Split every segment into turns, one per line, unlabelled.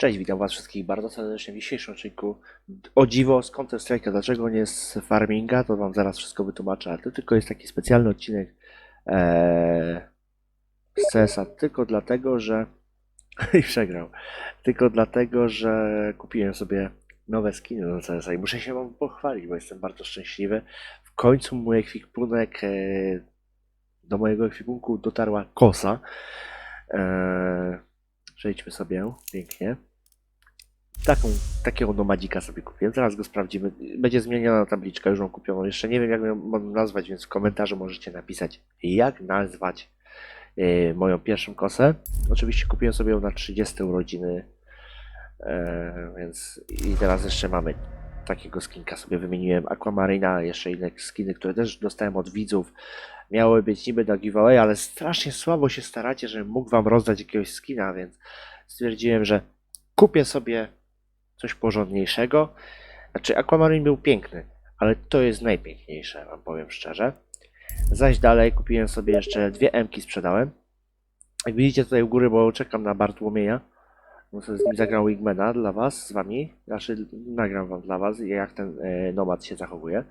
Cześć, witam was wszystkich bardzo serdecznie w dzisiejszym odcinku. O dziwo, z Counter Strike'a, dlaczego nie z farminga, to wam zaraz wszystko wytłumaczę, ale to tylko jest taki specjalny odcinek ee, CS-a, tylko dlatego, że i przegrał, tylko dlatego, że kupiłem sobie nowe skiny do CS-a i muszę się wam pochwalić, bo jestem bardzo szczęśliwy. W końcu mój ekwipunek, e, do mojego ekwipunku dotarła kosa. E, Przejdźmy sobie, pięknie. Taką, takiego nomadzika sobie kupiłem, zaraz go sprawdzimy. Będzie zmieniona tabliczka, już ją kupioną. Jeszcze nie wiem jak ją mam nazwać, więc w komentarzu możecie napisać jak nazwać e, moją pierwszą kosę. Oczywiście kupiłem sobie ją na 30 urodziny, e, więc i teraz jeszcze mamy takiego skinka sobie wymieniłem. Aquamarina, jeszcze inne skiny, które też dostałem od widzów. Miały być niby na giveaway, ale strasznie słabo się staracie, żebym mógł wam rozdać jakiegoś skina, więc stwierdziłem, że kupię sobie coś porządniejszego. Znaczy, Aquamarine był piękny, ale to jest najpiękniejsze, wam powiem szczerze. Zaś dalej kupiłem sobie jeszcze dwie Mki sprzedałem. Jak widzicie tutaj u góry, bo czekam na Bartłomieja. Bo sobie z nim zagrał Wingmana dla was, z wami. Znaczy, nagram wam dla was, jak ten e, nomad się zachowuje.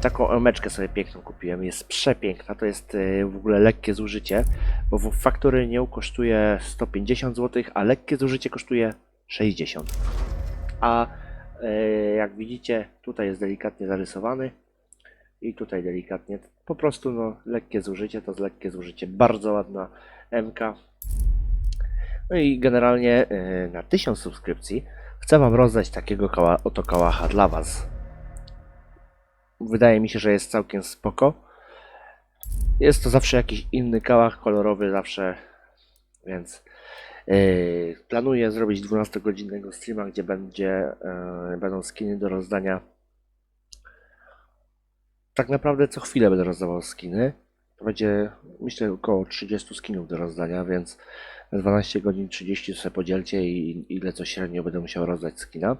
Taką emeczkę sobie piękną kupiłem, jest przepiękna, to jest e, w ogóle lekkie zużycie, bo w Factory nie kosztuje 150 zł, a lekkie zużycie kosztuje 60. A e, jak widzicie, tutaj jest delikatnie zarysowany i tutaj delikatnie, po prostu no lekkie zużycie, to jest lekkie zużycie, bardzo ładna MK. No i generalnie e, na 1000 subskrypcji chcę Wam rozdać takiego kała, oto kałacha dla Was. Wydaje mi się, że jest całkiem spoko. Jest to zawsze jakiś inny kałach kolorowy, zawsze, więc planuję zrobić 12-godzinnego streama, gdzie będzie, yy, będą skiny do rozdania. Tak naprawdę co chwilę będę rozdawał skiny. To będzie, myślę, około 30 skinów do rozdania, więc na 12 godzin 30 sobie podzielcie i ile co średnio będę musiał rozdać skina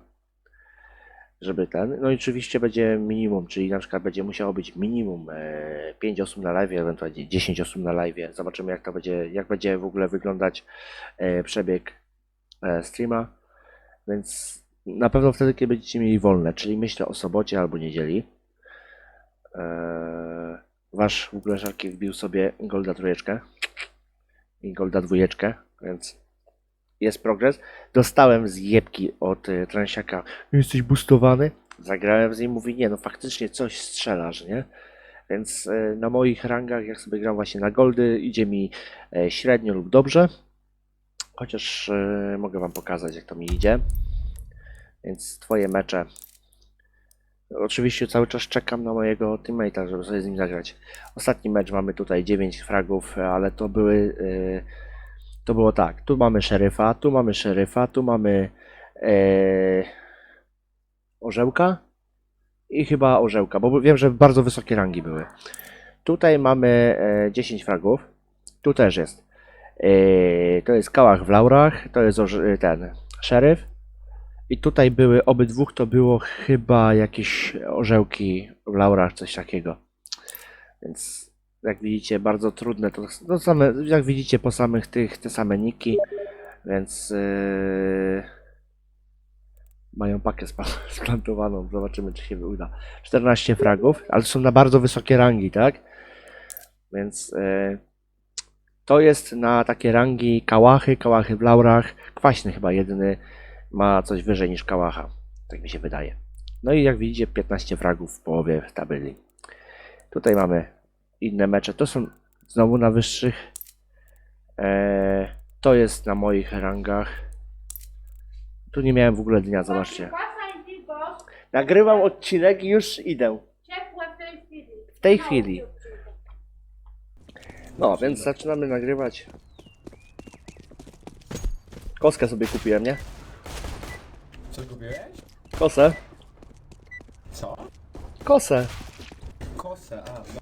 żeby ten. No i oczywiście będzie minimum, czyli na przykład będzie musiało być minimum e, 5 osób na live, ewentualnie 10 osób na live. Zobaczymy jak to będzie, jak będzie w ogóle wyglądać e, przebieg e, streama. Więc na pewno wtedy, kiedy będziecie mieli wolne, czyli myślę o sobocie albo niedzieli. E, wasz w ogóle żarki wbił sobie Golda trójeczkę i Golda dwójeczkę, więc jest progres. Dostałem zjebki od y, transiaka. Jesteś boostowany? Zagrałem z nim, mówi nie, no faktycznie coś strzelasz, nie? Więc y, na moich rangach, jak sobie gram właśnie na goldy, idzie mi e, średnio lub dobrze. Chociaż y, mogę wam pokazać, jak to mi idzie. Więc twoje mecze. Oczywiście cały czas czekam na mojego teammate'a, żeby sobie z nim zagrać. Ostatni mecz mamy tutaj 9 fragów, ale to były y, to było tak, tu mamy szeryfa, tu mamy szeryfa, tu mamy e, orzełka i chyba orzełka, bo wiem, że bardzo wysokie rangi były. Tutaj mamy e, 10 fragów, tu też jest. E, to jest kałach w laurach, to jest orze- ten szeryf i tutaj były, obydwóch to było chyba jakieś orzełki w laurach, coś takiego. Więc jak widzicie, bardzo trudne. To, no same, jak widzicie, po samych tych, te same niki, więc yy, mają pakę splantowaną. Zobaczymy, czy się uda. 14 fragów, ale są na bardzo wysokie rangi, tak? Więc yy, to jest na takie rangi kałachy, kałachy w laurach. Kwaśny chyba jedyny ma coś wyżej niż kałacha. Tak mi się wydaje. No i jak widzicie, 15 fragów w połowie tabeli. Tutaj mamy inne mecze. To są znowu na wyższych. Eee, to jest na moich rangach. Tu nie miałem w ogóle dnia, zobaczcie. Nagrywam odcinek i już idę.
Ciepłe w tej chwili.
W tej chwili. No, więc zaczynamy nagrywać. Koskę sobie kupiłem, nie?
Co kupiłeś?
Kosę.
Co?
Kosę.
Kosę, a,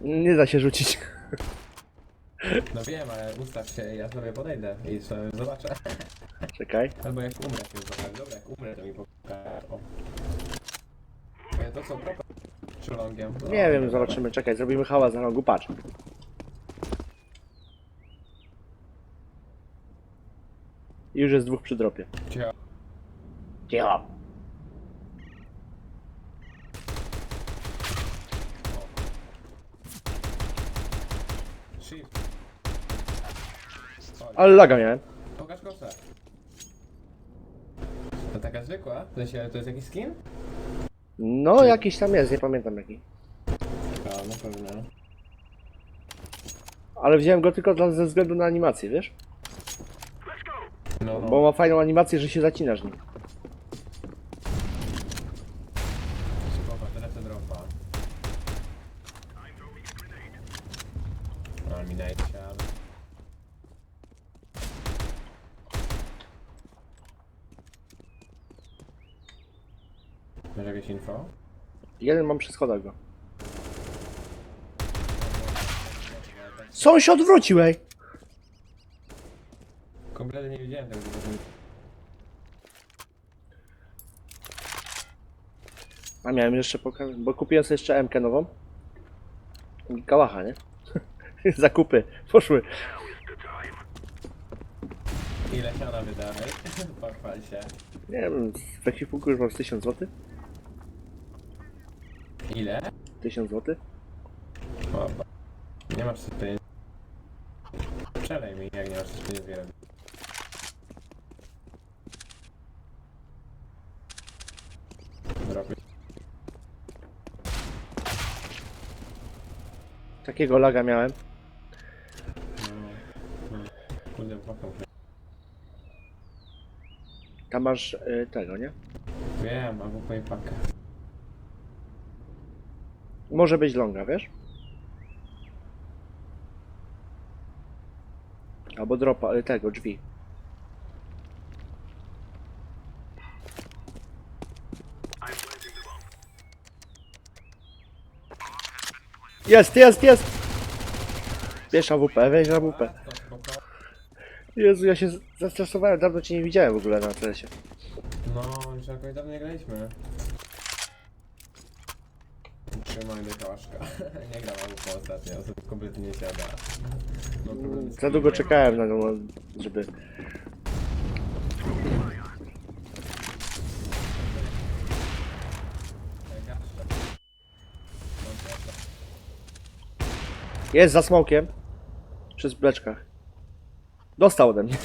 Nie da się rzucić.
No wiem, ale ustaw się, ja sobie podejdę i sobie zobaczę.
Czekaj.
Albo jak umrę, to zobaczę. Dobra, jak umrę, to mi pokaże. O. E, To co, propo szulongiem? No,
Nie wiem, zobaczymy. Czekaj, zrobimy hałas na rogu. Patrz. Już jest dwóch przy dropie.
Cicho.
Cicho. Ale laga miałem.
Pokaż kosę. To taka zwykła? W sensie, to jest jakiś skin?
No, jakiś tam jest, nie pamiętam jaki.
A, na pewno.
Ale wziąłem go tylko dla, ze względu na animację, wiesz?
No, no.
Bo ma fajną animację, że się zacinasz nim.
Spoko, teraz to dropa. No, mi najcie, ale... Masz jakieś info?
Jeden mam przy schodach go. Sąsiad wrócił, ej!
Kompletnie nie widziałem tego.
A miałem jeszcze pokazać, bo kupiłem sobie jeszcze MK nową. I Kałacha, nie? Zakupy poszły.
Ile siana wydałeś? Pochwal się.
Nie wiem, w ekwipunku już mam z 1000 zł.
Ile?
1000 zł.
O, ba- nie masz tych pieniędzy. Przelej mi, jak nie masz tych pieniędzy. Zrobię.
Takiego laga miałem.
No, no. Kurde.
Tam masz y, tego, nie?
Wiem, albo powiem pakę.
Może być longa, wiesz? Albo dropa, y, tego, drzwi. Jest, jest, jest! Bierz AWP, weź AWP. Jezu, ja się z- zestresowałem, dawno cię nie widziałem w ogóle na CS-ie.
No, już jakoś dawno nie graliśmy. Do kałaszka. nie gram albo ostatnio, to kompletnie nie siada. Problem z
Za długo czekałem na to, żeby... Jest za smokiem. Przy bleczkach. Dostał ode mnie.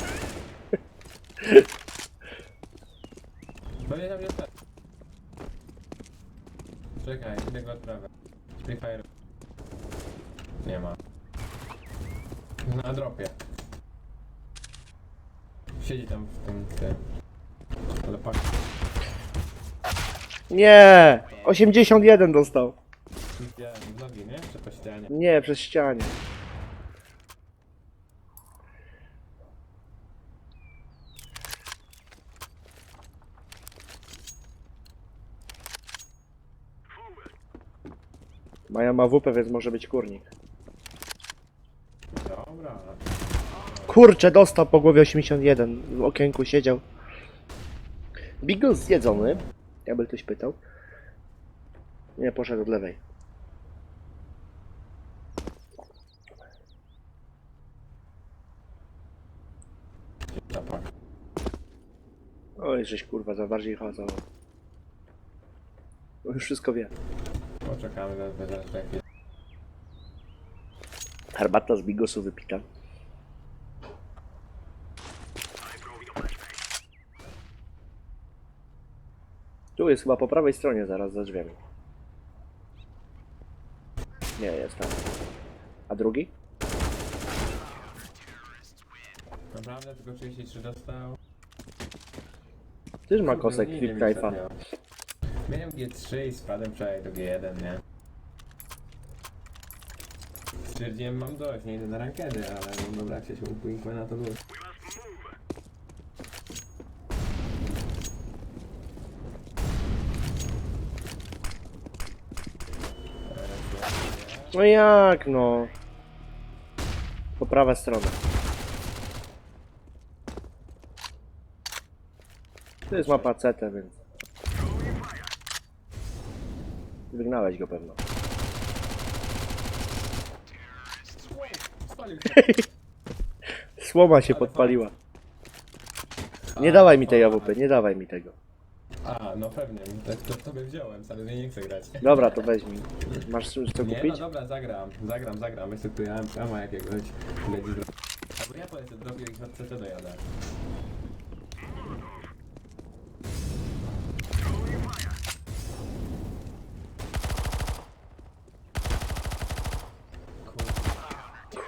Nie tam jest tak. Czekaj, idę go odprawę. Free Fire. Nie ma. Na dropie. Siedzi tam w tym, tym. Ale pak.
Nie! 81 dostał.
Widziałem nogi, nie? Czy po ścianie?
Nie, przez ścianie. Maja ma WP, więc może być kurnik.
Dobra.
Kurczę, dostał po głowie 81. W okienku siedział. Bigel zjedzony. Jakby ktoś pytał. Nie, poszedł od lewej. Oj, żeś kurwa, za bardziej chodzą. Już wszystko wie.
Poczekamy na chwilę.
Herbata z bigosu wypita. Tu jest chyba po prawej stronie, zaraz za drzwiami. Nie, jest tam. A drugi?
Naprawdę tylko 33 dostał.
Też ma kosek
wiem,
Knife'a.
Miałem G3 i spadłem wczoraj do G1, nie? Stwierdziłem, mam dość, nie idę na rankedy, ale no dobra, się upłynie na to było.
No jak no? Po prawa strona. To jest mapa CT, więc... Wygnałeś go pewno.
Spalił
Słoma się
Ale
podpaliła. Nie dawaj mi tej AWP, nie dawaj mi tego.
A, no pewnie, to, to tobie wziąłem, sam nie chcę grać.
Dobra, to weź mi. Masz już co
Nie, no
kupić?
dobra, zagram, zagram, zagram, jeszcze tu ja ama jakiegoś będzie. Albo ja polecę drogi, jak na CT dojadę.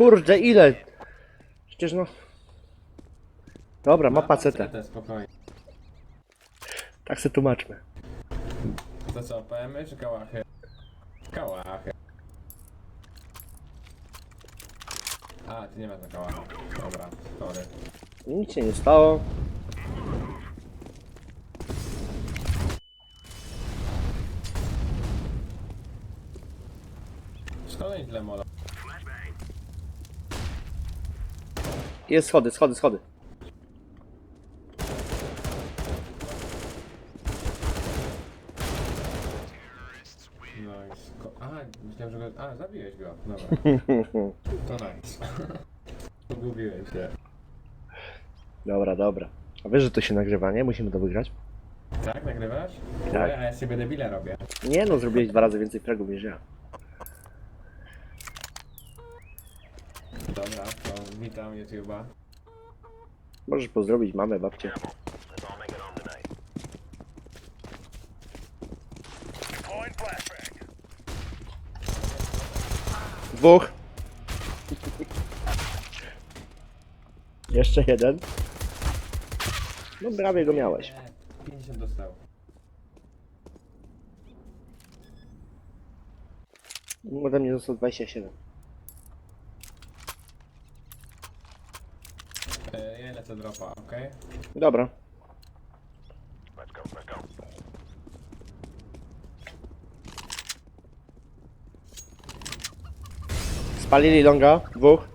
Kurde,
ile? Przecież no... Dobra, ma
na
pacetę.
Spokojnie.
Tak se tłumaczmy.
To co, PM czy kałachy? Kałachy. A, ty nie masz na kałacha. Dobra, sorry.
Nic się nie stało.
Szkoda nie tyle mola.
Jest schody, schody, schody.
No i sko... A, myślałem, że go... A, zabiłeś go. Dobra. To nice. Pogubiłem się.
Dobra, dobra. A wiesz, że to się nagrywa, nie? Musimy to wygrać.
Tak, nagrywasz?
Tak.
A ja sobie debile robię.
Nie no, zrobiłeś dwa razy więcej fragów niż ja.
Dobra, witam YouTube'a.
Możesz pozdrowić mamę, babcię. Dwóch. Jeszcze jeden. No prawie go miałeś.
Nie, 50 dostał.
Ode mnie został 27.
E, ja lecę dropa, okej?
Dobra. Spalili longa, dwóch.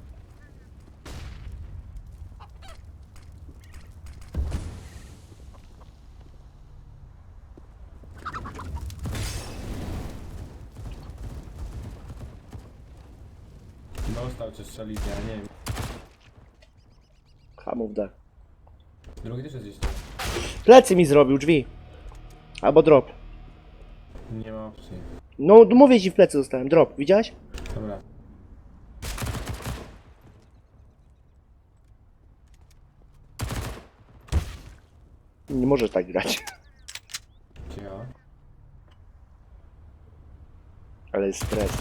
Dostał czy strzelić, ja nie wiem.
Hamów D.
Drugi też jest gdzieś tu.
Plecy mi zrobił, drzwi. Albo drop.
Nie ma opcji.
No, mówię ci w plecy dostałem, drop, widziałeś?
Dobra.
Nie możesz tak grać.
Cicho.
Ale jest stres.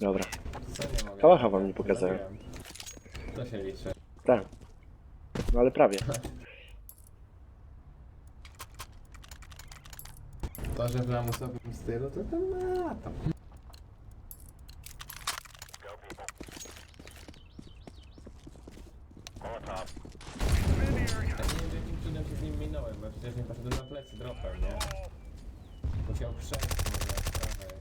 Dobra,
Co nie mogę?
Kałacha wam nie pokazałem.
To się liczy.
tak. No ale prawie.
To, że w lamusowym stylu, to to ma to. Ja nie wiem, jakim cudem się z nim minąłem, bo przecież nie poszedłem na plecy dropem, nie? Musiał przejść może z prawej.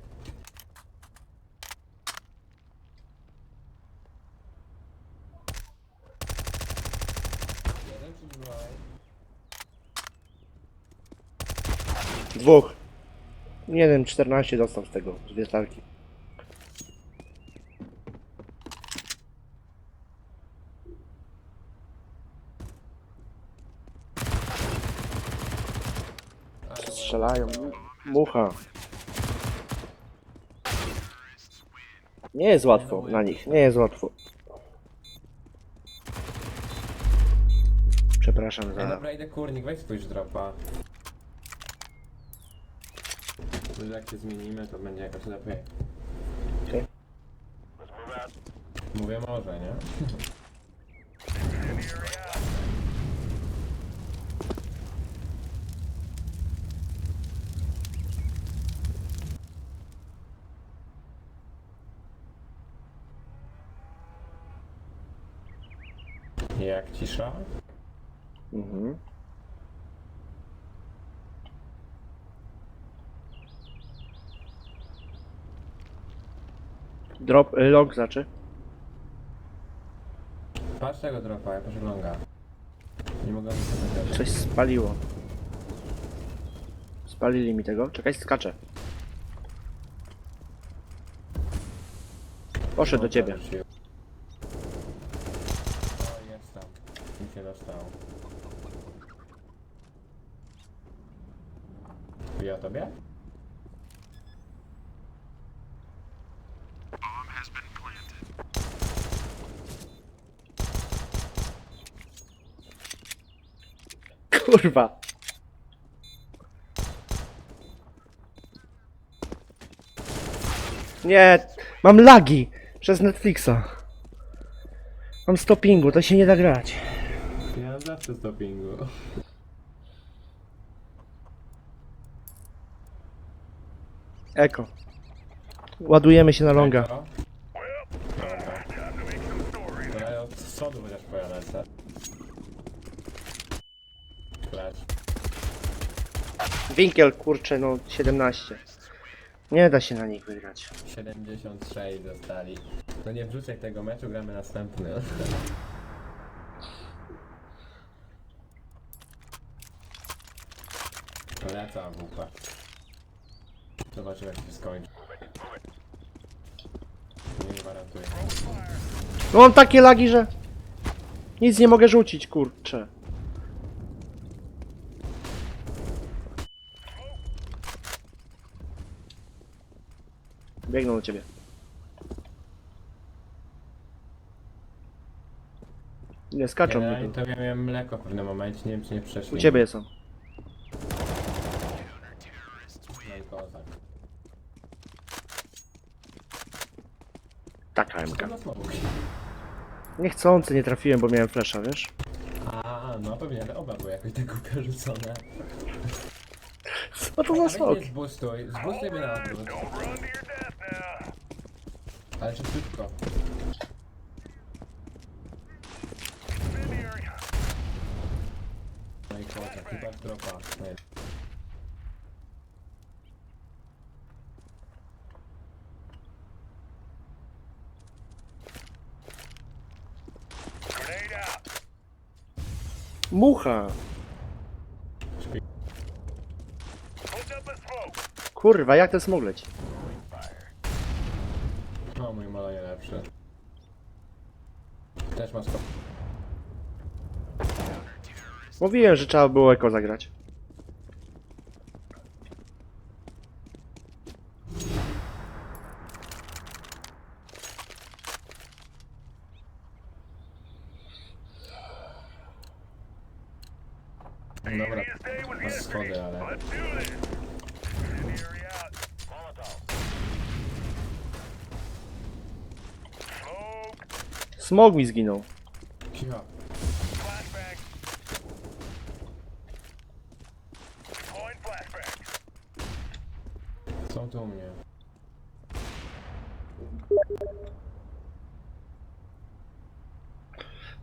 Jeden czy dwaj?
Dwóch. Jeden 14 dostał z tego, z wiertarki.
Ale
Strzelają. Mucha. Nie jest łatwo na nich, nie jest łatwo. Przepraszam
Ej,
za...
dobra, idę kurnik, weź spójrz dropa. Może jak się zmienimy, to będzie jakoś lepiej. Mówię może, nie? Jak cisza?
Mhm. Drop, y, long znaczy.
Patrz tego dropa, ja pożegnąga. Nie mogę wycofać.
Coś spaliło. Spalili mi tego. Czekaj, skaczę. Poszedł do no, ciebie.
O, tam. Mi się dostało. Ja tobie?
Kurwa. Nie, mam lagi przez Netflixa. Mam stoppingu, to się nie da grać.
Ja mam zawsze stoppingu.
Eko. Ładujemy się na longa.
Dobra. Ja od przodu chociaż pojadę. Flash.
Winkiel, kurczę, no 17. Nie da się na nich wygrać.
76 zostali. To nie wrzucaj tego meczu, gramy następny. Lecę AWP. Zobaczymy jak się skończy. Nie gwarantuję.
No mam takie lagi, że nic nie mogę rzucić, kurczę. Biegną do ciebie. Nie, skaczą.
Generalnie
tylko.
to ja miałem mleko w pewnym momencie, nie wiem czy nie przeszli.
U ciebie są.
No i kozak.
Taka
Co
MK. Niechcący nie trafiłem, bo miałem flasha, wiesz?
A, no pewnie, ale oba były jakoś tak głupio rzucone.
Co to za smok?
mnie zbustuj, zbustuj mnie na odwrót. Ale szybciutko. No i kozak, chyba dropa. Nie.
Mucha! Kurwa, jak to smog leci?
No, mój malonie lepszy. Też masz to.
Mówiłem, że trzeba było eko zagrać.
Dobra, masz schody, ale...
Smog mi zginął.
Cicho. U mnie.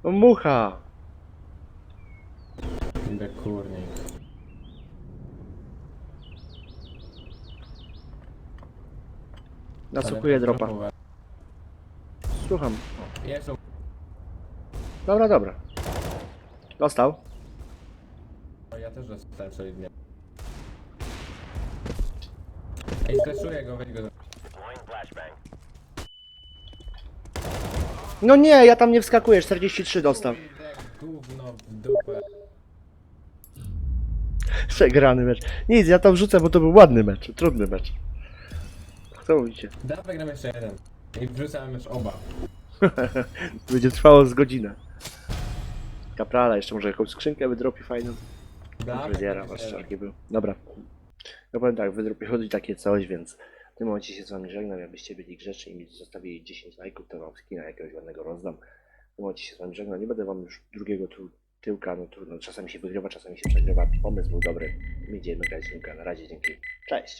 No mucha!
Idę kurnik.
Nasłuchuję dropa.
dropowe.
Słucham.
Jest.
Dobra, dobra. Dostał.
O, Ja też dostałem solidnie. Ej, streszuję go, weź go.
No nie, ja tam nie wskakuję, 43 dostał.
Kurde, Gówno w dupę.
Przegrany mecz. Nic, ja tam wrzucę, bo to był ładny mecz, trudny mecz. Co mówicie?
Dawaj gram jeszcze jeden. I wrzucamy już oba.
Będzie trwało z godzinę. Kaprala, jeszcze może jakąś skrzynkę wydropi fajną.
Dawaj gram jeszcze jeden.
czarki był. Dobra. Ja powiem tak, wydropi chodzi takie coś, więc w tym momencie się z wami żegnam. Jakbyście byli grzeczni i mi zostawili 10 lajków, to wam skina jakiegoś ładnego rozdam. W tym momencie się z wami żegnam. Nie będę wam już drugiego tu, tyłka, no trudno. Czasami się wygrywa, czasami się przegrywa. Pomysł był dobry. Idziemy grać tyłka. Na razie, dzięki. Cześć.